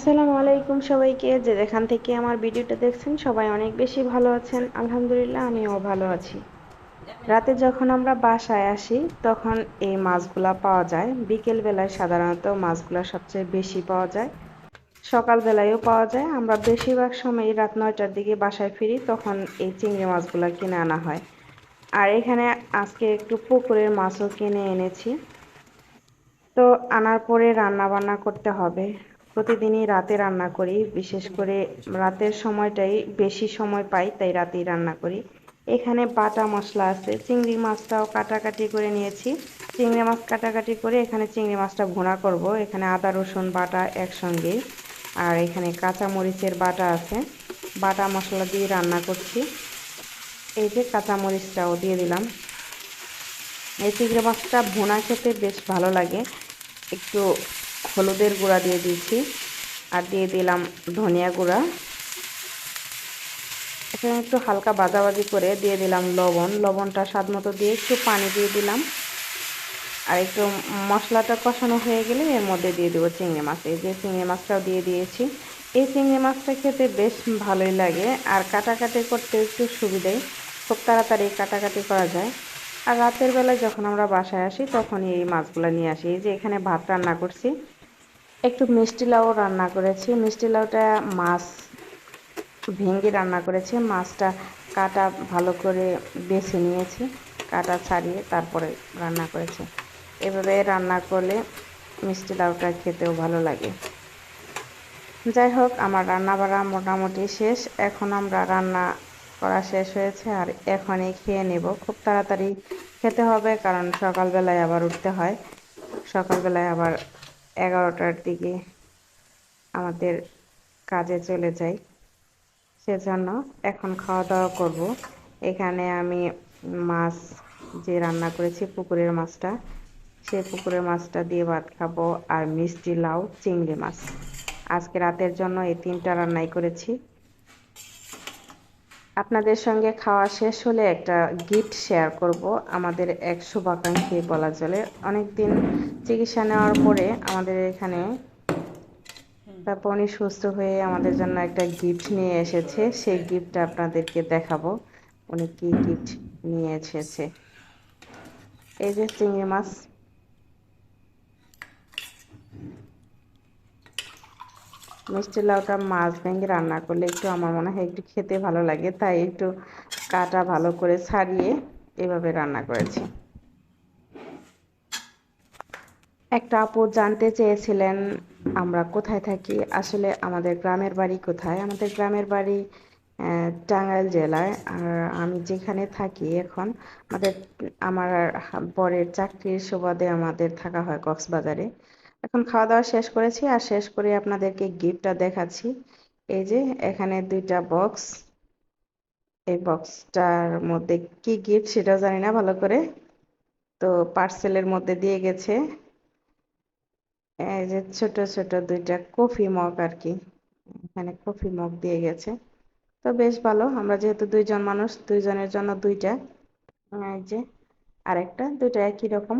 আসসালামু আলাইকুম সবাইকে। যে যেখান থেকে আমার ভিডিওটা দেখছেন, সবাই অনেক বেশি ভালো আছেন। আলহামদুলিল্লাহ, আমিও ভালো আছি। রাতে যখন আমরা বাসায় আসি, তখন এই মাছগুলা পাওয়া যায়। বিকেল বেলায় সাধারণত মাছগুলা সবচেয়ে বেশি পাওয়া যায়। সকালবেলায়ও পাওয়া যায়। আমরা বেশিরভাগ সময়ই রাত নয়টার দিকে বাসায় ফিরি, তখন এই চিংড়ি মাছগুলা কিনে আনা হয়। আর এখানে আজকে একটু পুকুরের মাছও কিনে এনেছি। তো আনার পরে রান্না বান্না করতে হবে। প্রতিদিনই রাতে রান্না করি, বিশেষ করে রাতের সময়টাই বেশি সময় পাই, তাই রাতেই রান্না করি। এখানে বাটা মশলা আছে, চিংড়ি মাছটাও কাটাকাটি করে নিয়েছি। চিংড়ি মাছ কাটাকাটি করে এখানে চিংড়ি মাছটা ভুনা করব। এখানে আদা, রসুন, বাটা একসঙ্গে। আর এখানে কাঁচা মরিচের বাটা আছে। বাটা মশলা দিয়ে রান্না করছি। এই যে কাঁচা মরিচটাও দিয়ে দিলাম। এই চিংড়ি মাছটা ভুনা খেতে বেশ ভালো লাগে। একটু হলুদের গুঁড়া দিয়ে দিয়েছি আর দিয়ে দিলাম ধনিয়া গুঁড়া। এখানে একটু হালকা বাজাবাজি করে দিয়ে দিলাম লবণ। লবণটা স্বাদ মতো দিয়ে একটু পানি দিয়ে দিলাম। আর একটু মশলাটা কষানো হয়ে গেলে এর মধ্যে দিয়ে দেবো চিংড়ি মাছ। এই যে চিংড়ি মাছটাও দিয়ে দিয়েছি। এই চিংড়ি মাছটা খেতে বেশ ভালোই লাগে আর কাটাকাটি করতে একটু সুবিধাই খুব তাড়াতাড়ি কাটাকাটি করা যায়। আর রাতের বেলায় যখন আমরা বাসায় আসি তখন এই মাছগুলো নিয়ে আসি। এই যে এখানে ভাত রান্না করছি। একটু মিষ্টি লাউ রান্না করেছি। মিষ্টি লাউটা মাছ, ভেঙে রান্না করেছি। মাছটা কাটা ভালো করে বেছে নিয়েছি, কাটা ছাড়িয়ে তারপরে রান্না করেছি। এভাবে রান্না করলে মিষ্টি লাউটা খেতেও ভালো লাগে। যাই হোক, আমার রান্না বাড়া মোটামুটি শেষ। এখন আমরা রান্না করা শেষ হয়েছে আর এখনই খেয়ে নেব। খুব তাড়াতাড়ি খেতে হবে কারণ সকালবেলায় আবার উঠতে হয়। সকালবেলায় আবার এগারোটার দিকে আমাদের কাজে চলে যাই। সেজন্য এখন খাওয়া দাওয়া করব। এখানে আমি মাছ যে রান্না করেছি, পুকুরের মাছটা, সে পুকুরের মাছটা দিয়ে ভাত খাব আর মিষ্টি লাউ, চিংড়ি মাছ। আজকে রাতের জন্য এই তিনটা রান্নাই করেছি। আপনাদের সঙ্গে খাওয়া শেষ হলে একটা গিফট শেয়ার করব আমাদের এক শুভাকাঙ্ক্ষী বলা চলে অনেকদিন চিকিৎসা নেওয়ার পরে আমাদের এখানে তারপর উনি সুস্থ হয়ে আমাদের জন্য একটা গিফট নিয়ে এসেছে। সেই গিফটটা আপনাদেরকে দেখাবো। উনি কি গিফট নিয়ে এসেছে। এই যে চিংড়ি মাছ। মিষ্টি লাউটা মাছ ভেঙে রান্না করলে একটু আমার মনে হয় একটু খেতে ভালো লাগে। তাই একটু কাটা ভালো করে ছাড়িয়ে এভাবে রান্না করেছি। একটা আপু জানতে চেয়েছিলেন, আমরা কোথায় থাকি? আসলে আমাদের গ্রামের বাড়ি কোথায়? আমাদের গ্রামের বাড়ি টাঙ্গাইল জেলায়। আর আমি যেখানে থাকি এখন, আমাদের, আমার বরের চাকরির সুবাদে আমাদের থাকা হয় কক্সবাজারে। এখন খাওয়া দাওয়া শেষ করেছি, আর শেষ করে আপনাদেরকে গিফটটা দেখাচ্ছি। এই যে, এখানে দুইটা বক্স। এই বক্সটার মধ্যে কি গিফট সেটাও জানি না ভালো করে। তো পার্সেলের মধ্যে দিয়ে গেছে। এই যে ছোট ছোট দুইটা কফি মগ আর কি। এখানে কফি মগ দিয়ে গেছে। তো বেশ ভালো, আমরা যেহেতু দুইজন মানুষ, দুইজনের জন্য দুইটা। এই যে, আরেকটা, দুইটা একই রকম।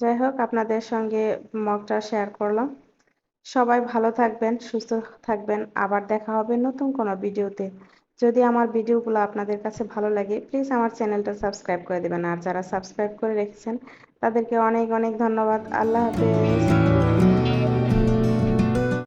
যাই হোক, আপনাদের সঙ্গে মগটা শেয়ার করলাম। সবাই ভালো থাকবেন, সুস্থ থাকবেন। আবার দেখা হবে নতুন কোনো ভিডিওতে। যদি আমার ভিডিওগুলো আপনাদের কাছে ভালো লাগে প্লিজ আমার চ্যানেলটা সাবস্ক্রাইব করে দেবেন। আর যারা সাবস্ক্রাইব করে রেখেছেন, তাদেরকে অনেক অনেক ধন্যবাদ। আল্লাহ হাফেজ।